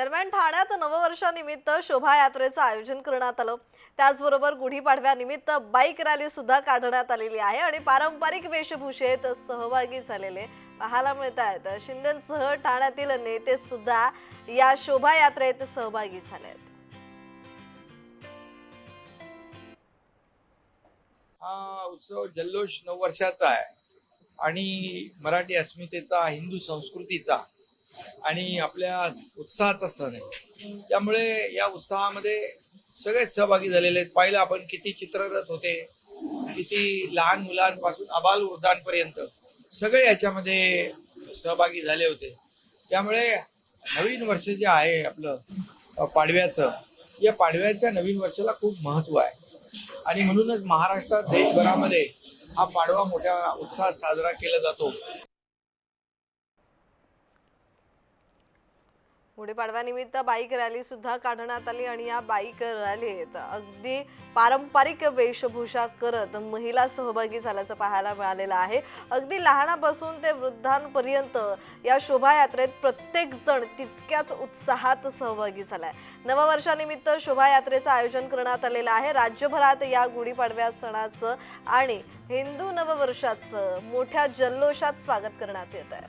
दरम्यान ठाण्यात नववर्षानिमित्त शोभायात्रेचं आयोजन करण्यात आलं. त्याचबरोबर गुढीपाडव्यानिमित्त बाईक रॅली सुद्धा काढण्यात आलेली आहे आणि पारंपरिक वेशभूषेत सहभागी झालेले पाहायला मिळत आहेत शिंदेसह ठाण्यातील नेते सुद्धा या शोभायात्रेत सहभागी झाले आहेत हा उत्सव जल्लोष नऊ वर्षाचा आहे आणि मराठी अस्मितेचा हिंदू संस्कृतीचा आणि आपल्या उत्साहाचा सण आहे. त्यामुळे या उत्साहामध्ये सगळे सहभागी झालेले आहेत. पाहिलं आपण किती चित्ररथ होते किती लहान मुलांपासून अबाल वृद्धांपर्यंत सगळे याच्यामध्ये सहभागी झाले होते. त्यामुळे नवीन वर्ष जे आहे आपलं पाडव्याचं या पाडव्याच्या नवीन वर्षाला खूप महत्त्व आहे. आणि म्हणूनच महाराष्ट्रात देशभरामध्ये हा पाडवा मोठ्या उत्साहात साजरा केला जातो. गुढीपाडव्यानिमित्त बाईक रॅली सुद्धा काढण्यात आली आणि या बाईक रॅलीत अगदी पारंपरिक वेशभूषा करत महिला सहभागी झाल्याचं पाहायला मिळालेलं आहे. अगदी लहानापासून ते वृद्धांपर्यंत या शोभायात्रेत प्रत्येक जण तितक्याच उत्साहात सहभागी झालाय. नववर्षानिमित्त शोभायात्रेचं आयोजन करण्यात आलेलं आहे. राज्यभरात या गुढीपाडव्या सणाचं आणि हिंदू नववर्षाचं मोठ्या जल्लोषात स्वागत करण्यात येत आहे